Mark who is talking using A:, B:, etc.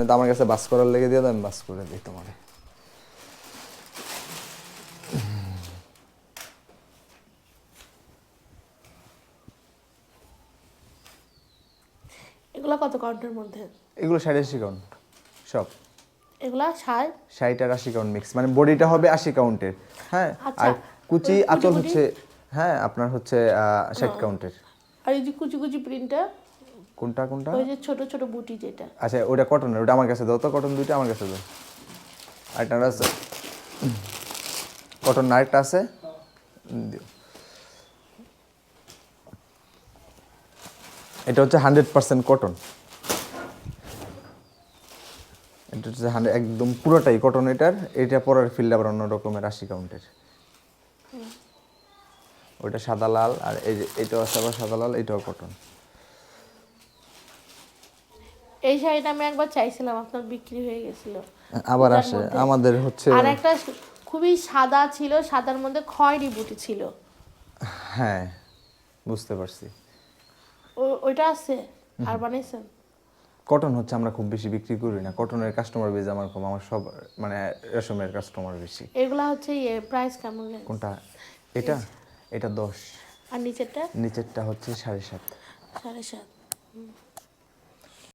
A: আপনি তো আমার কাছে বাস করার লেগে দিয়ে দেন বাস করে দিই তোমার
B: এগুলা কত কাউন্টের মধ্যে?
A: এগুলো ষাট আশি কাউন্ট সব।
B: এগুলা ষাট?
A: ষাট আর আশি কাউন্ট মিক্স মানে বডিটা হবে আশি কাউন্টের হ্যাঁ?
B: আচ্ছা,
A: আর কুচি আঁচল হচ্ছে হ্যাঁ আপনার হচ্ছে ষাট কাউন্টের
B: আর এই যে কুচি কুচি প্রিন্টটা
A: কোনটা কোনটা?
B: ওই যে ছোট ছোট বুটি যেটা।
A: আচ্ছা ওটা কটনের ওটা আমার কাছে দাও তো কটন দুইটা আমার কাছে দাও। আরেকটা আছে। কটন আরেকটা আছে। দিও। এটা হচ্ছে হান্ড্রেড পার্সেন্ট কটন এটা হচ্ছে একদম পুরোটাই কটন এটার। এটা পরের ফিল্ড আবার অন্য রকমের আশি কাউন্টের ওইটা সাদা লাল আর এই যে এটাও আছে আবার সাদা লাল এটাও কটন
B: এই শাড়িটা আমি একবার চাইছিলাম আপনার বিক্রি হয়ে গেছিল।
A: আবার আসে আমাদের হচ্ছে
B: আর একটা খুবই সাদা ছিল সাদার মধ্যে খয়েরি বুটি ছিল।
A: হ্যাঁ বুঝতে পারছি।
B: ওইটা আছে আর বানাইছেন
A: কটন হচ্ছে আমরা খুব বেশি বিক্রি করি না। কটনের কাস্টমার বেজ আমার কম আমার সব মানে রেশমের কাস্টমার বেশি।
B: এগুলা হচ্ছে ইয়ে প্রাইস কেমন?
A: কোনটা? এটা? এটা দশ।
B: আর নিচেরটা?
A: নিচেরটা হচ্ছে সাড়ে সাত।
B: সাড়ে সাত